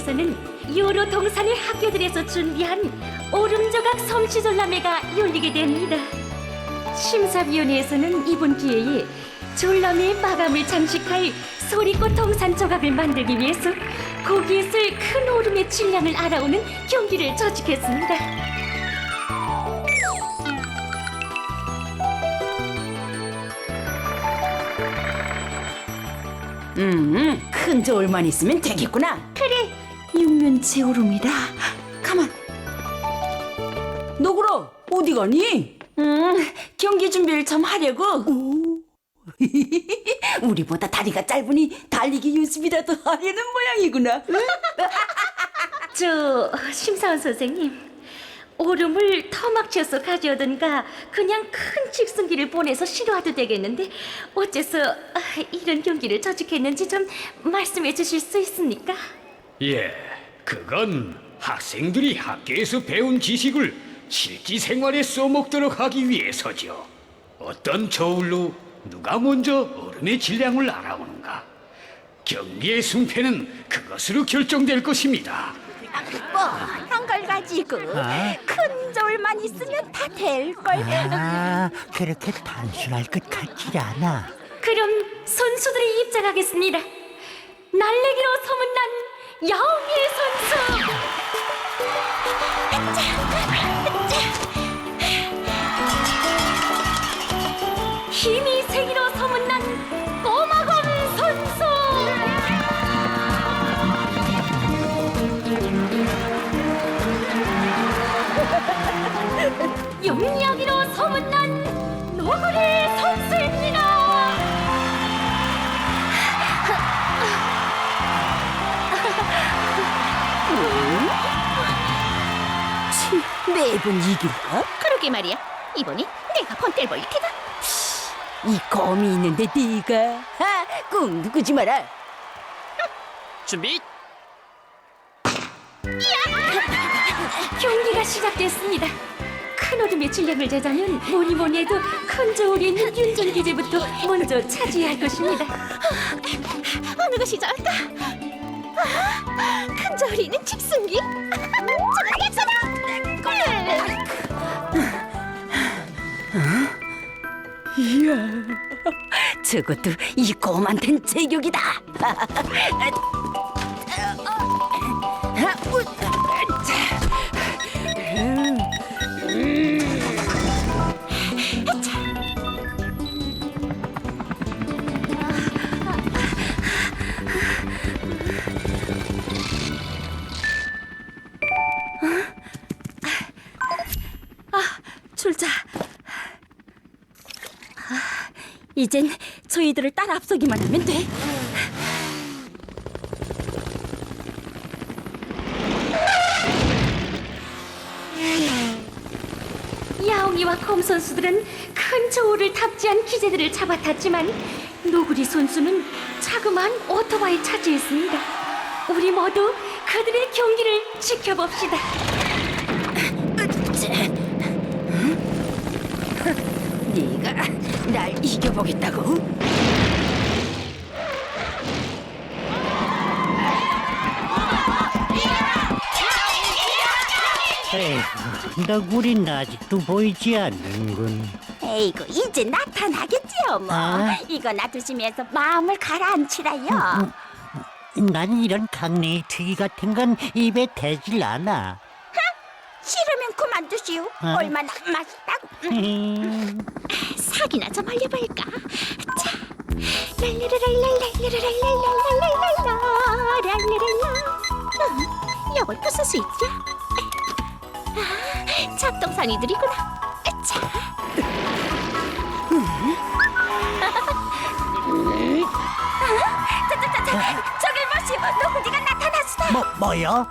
경기장에서는 요로 동산의 학교들에서 준비한 오름조각 섬시졸라매가 열리게 됩니다. 심사위원회에서는 이번 기회에 졸라매의 마감을 장식할 소리꽃 동산 조각을 만들기 위해서 거기에 쓸 큰 오름의 질량을 알아오는 경기를 조직했습니다. 음, 큰 저울만 있으면 되겠구나. 육면체 오름이다. 가만. 너구라 어디 가니? 음, 경기 준비를 좀 하려고. 우리보다 다리가 짧으니 달리기 연습이라도 하려는 모양이구나. 저 심사원 선생님. 오름을 터막쳐서 가져오든가 그냥 큰 직승기를 보내서 실어와도 되겠는데 어째서 아, 이런 경기를 조직했는지 좀 말씀해 주실 수 있습니까? 예, 그건 학생들이 학교에서 배운 지식을 실기 생활에 써먹도록 하기 위해서죠. 어떤 저울로 누가 먼저 얼음의 질량을 알아오는가? 경기의 승패는 그것으로 결정될 것입니다. 뻔한 걸 가지고 큰 저울만 있으면 다 될 걸 아, 그렇게 단순할 것 같지 않아. 그럼 선수들이 입장하겠습니다. 날래기로 소문난 야옹이의 선수. 힘이 세기로 소문난 꼬마곰 선수. 영리하기로 매번 이길까? 그러게 말이야 이번이 내가 번뗄 벌릴 테다 이 검이 있는데 네가 아, 꾹 누구지 마라. 준비 경기가 시작됐습니다. 큰 오름의 질량을 재자면 뭐니 뭐니 해도 큰 저울이 있는 윤전 기제부터 먼저 차지해야 할 것입니다. 어느 것이 좋을까 아, 큰 저울이 있는 집승기 저는 괜찮아 저것도 이 검한텐 제격이다. 출자. 이젠 저희들을 따라 앞서기만 하면 돼. 야옹이와 컴 선수들은 큰 저울을 탑재한 기제들을 잡아탔지만 노구리 선수는 자그마한 오토바이 차지했습니다. 우리 모두 그들의 경기를 지켜봅시다. 네가 날 이겨보겠다고? 에이, 너구리는 아직도 보이지 않는군. 에이구 이제 나타나겠지요 뭐 아. 이거 놔두시면서 마음을 가라앉히라요 난 이런 강냉이 특이 같은 건 입에 대질 않아. 싫으면 그만두시오 아. 얼마나 맛있다고 음, 사기나 좀 하려볼까 자 랄라라랄랄랄라랄랄랄랄랄랄라 랄라랄라 응, 이걸 무슨 스위치야? 아, 잡동사니들이구나 자 자자 자 자 저길 보시오 노구리가 나타났어 뭐, 뭐요?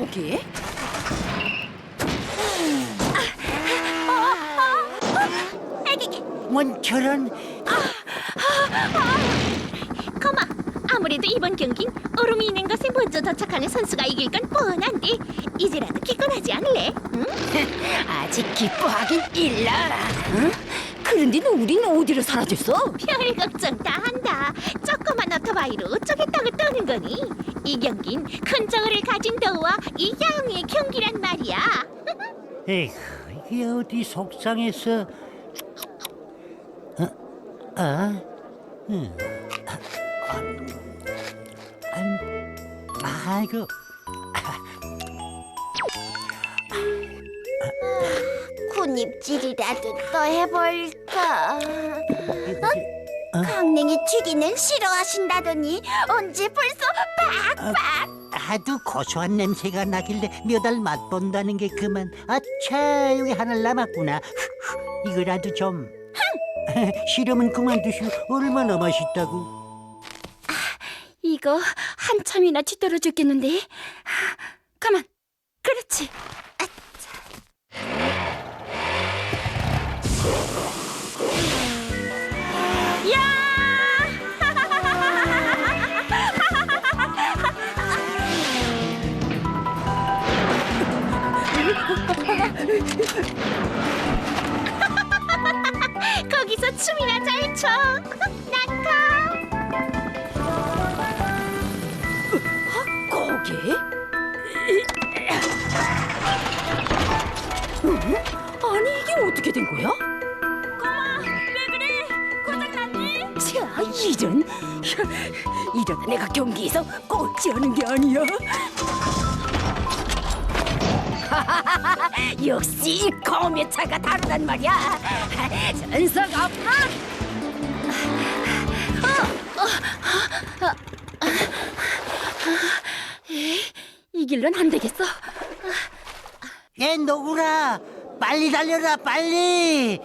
거기? 뭔 저런 거마 아무리 아무래도 이번 경긴 얼음이 있는 것에 먼저 도착하는 선수가 이길 건 뻔한데 이제라도 기권하지 않을래? 응? 아직 기뻐하긴 일러. 응? 그런데 우린 어디로 사라졌어? 별 걱정 다 한다. 조그만 오토바이로 저기 땅을 떠는 거니. 이 경긴 큰 저울을 가진 너와 이 야옹의 경기란 말이야. 에휴, 이게 어디 속상해서... 어? 아? 음. 아, 음. 아이고... 군입질이라도 또 해볼까? 어? 강냉이 튀기는 싫어하신다더니 언제 벌써 하도 고소한 냄새가 나길래 몇알 맛본다는 게 그만. 아차 여기 하나 남았구나. 이거라도 좀. 싫으면 그만두시오. 얼마나 맛있다고. 이거 한참이나 뒤떨어 죽겠는데. 가만. 어떻게 된 거야? 꼬마 왜 그래? 고장났니? 자 이런 이러다 내가 경기에서 꼴찌하는 게 아니야 역시 이 검의 차가 다르단 말이야 전석 없나? 이 길로는 안 되겠어 얘 노구라 빨리 달려라 빨리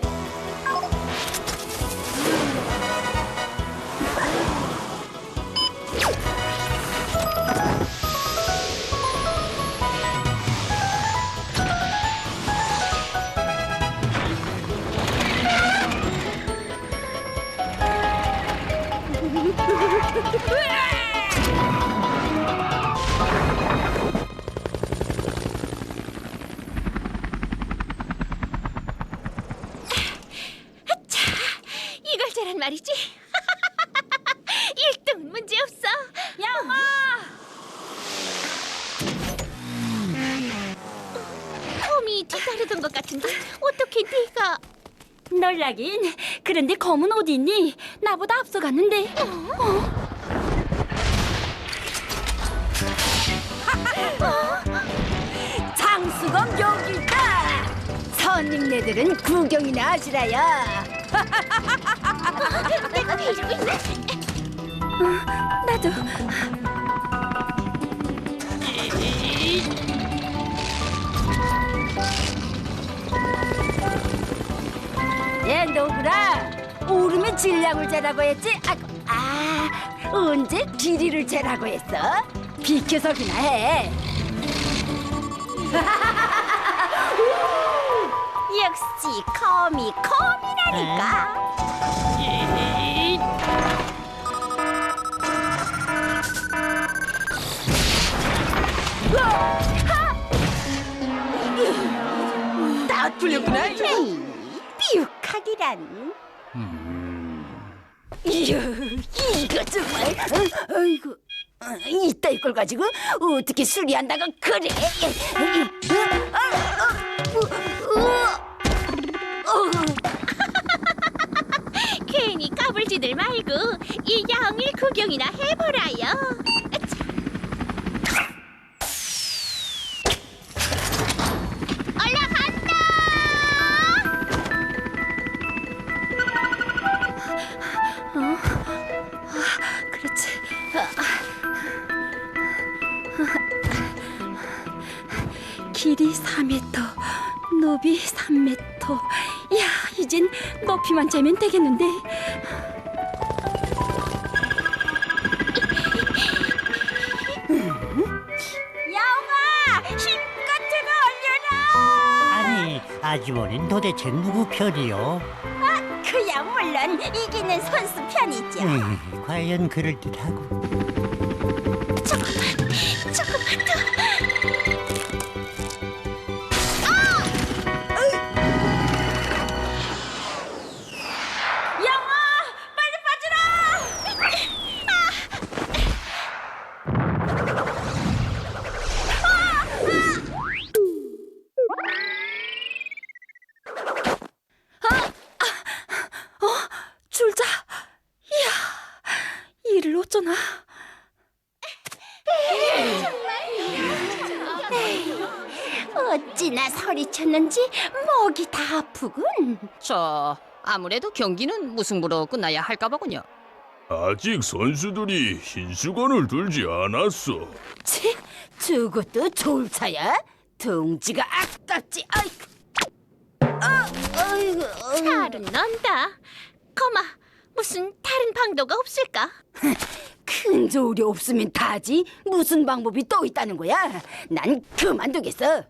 말이지. 1등 문제 없어. 야마. 톰이 뒤따르던 것 같은데 어떻게 네가? 놀라긴 그런데 검은 어디 있니? 나보다 앞서갔는데 어? 장수검 여기 있다 선임네들은 구경이나 하시라야 나? 나도 얘 너구나 오름의 질량을 재라고 했지? 아, 아 언제 길이를 재라고 했어? 비켜서기나 해 역시 거미 거미라니까. 다 뚫렸구나 비육하기란. 이야 이거 정말 어, 아이고 어, 이따 이걸 가지고 어떻게 수리한다가 그래 괜히 까불지들 말고 이 야옹을 구경이나 해보라요. 길이 4m 높이 3m 야 이젠 높이만 재면 되겠는데 야옹아 힘껏 들어 올려라. 아니 아주머니는 도대체 누구 편이요? 그야 물론 이기는 선수 편이죠. 에이, 과연 그럴듯하고 조금만 더. 영아, 어쩌나? 어찌나 소리쳤는지 목이 다 아프군. 저 아무래도 경기는 무승부로 끝나야 할까 보군요. 아직 선수들이 흰수건을 들지 않았어. 치, 저것도 졸차야? 둥지가 아깝지. 아이고. 어, 어이구, 어이구. 살은 넌다. 거마, 무슨 다른 방도가 없을까? 큰 저울이 없으면 다지. 무슨 방법이 또 있다는 거야? 난 그만두겠어.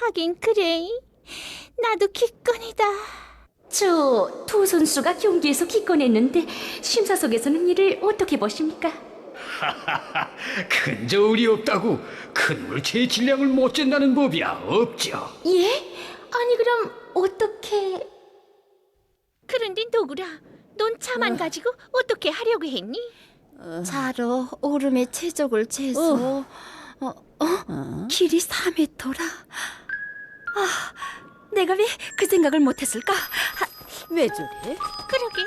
하긴 그래. 나도 기권이다. 저 두 선수가 경기에서 기권했는데 심사석에서는 이를 어떻게 보십니까? 큰 저울이 없다고 큰 물체의 질량을 못 잰다는 법이야 없죠. 예? 아니 그럼 어떻게? 그런데 노구라, 넌 차만 가지고 어떻게 하려고 했니? 자로 오름의 체적을 재서 어, 어? 길이 4m라. 아, 내가 왜 그 생각을 못했을까? 아, 왜 저래? 그러게.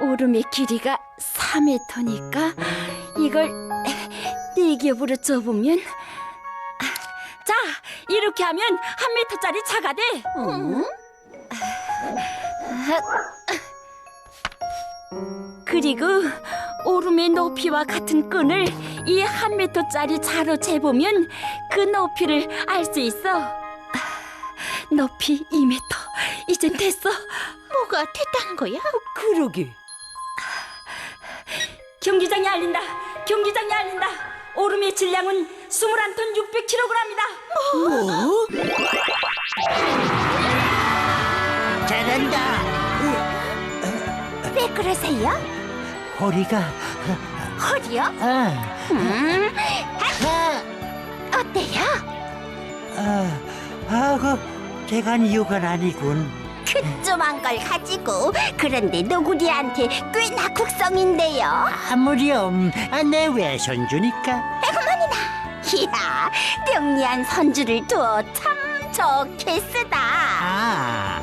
오름의 길이가 4m니까 이걸 네 겹으로 접으면 자 이렇게 하면 한 미터짜리 차가 돼. 그리고 오름의 높이와 같은 끈을 이 한 미터짜리 차로 재보면 그 높이를 알 수 있어. 높이 2m. 이젠 됐어. 뭐가 됐다는 거야? 그러게. 경기장이 알린다. 경기장이 알린다. 오름의 질량은 21톤 600kg이다. 뭐? 잘한다. 왜 그러세요? 허리가 허리요? 아, 음, 아, 어때요? 아, 아, 그 제간 이유가 아니군. 그좀한 걸 가지고 그런데 너구리한테 꽤나 국성인데요. 아무렴, 아, 내 외손주니까. 이야, 영리한 선주를 두어 참 좋겠으다. 아,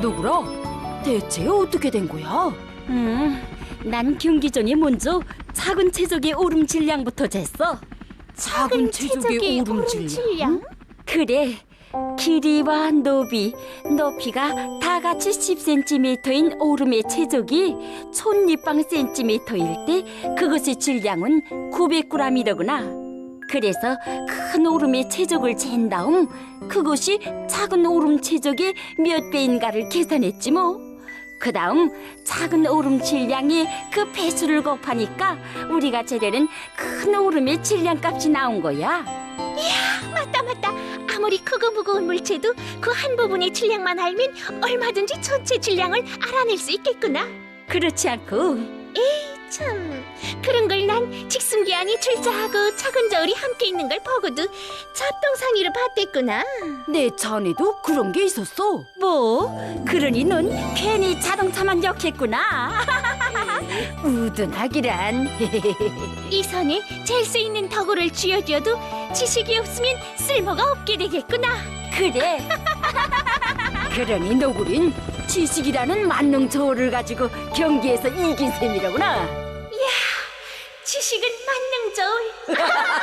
누구라? 대체 어떻게 된 거야? 음, 난 경기 전에 먼저 작은 체적의 오름 질량부터 쟀어. 작은 체적의 오름 질량? 그래. 길이와 높이, 높이가 다 같이 10cm인 오름의 체적이 촌립방 cm일 때 그것의 질량은 900g이더구나. 그래서 큰 오름의 체적을 잰 다음 그것이 작은 오름 체적의 몇 배인가를 계산했지 뭐. 그 다음 작은 오름 질량이 그 배수를 곱하니까 우리가 재려는 큰 오름의 질량값이 나온 거야. 맞다 맞다. 아무리 크고 무거운 물체도 그 한 부분의 질량만 알면 얼마든지 전체 질량을 알아낼 수 있겠구나. 그렇지 않고 참 그런 걸 난 직승기한이 출자하고 작은 저울이 함께 있는 걸 보고도 잡동상이로 봤댔구나. 내 전에도 그런 게 있었어. 뭐? 그러니 넌 괜히 자동차만 역했구나. 우둔하기란. 이 선에 잴 수 있는 덕후를 쥐어쥐어도 지식이 없으면 쓸모가 없게 되겠구나. 그래. 그러니 너구린 지식이라는 만능 저울을 가지고 경기에서 이긴 셈이라구나. 지식은 만능 저울.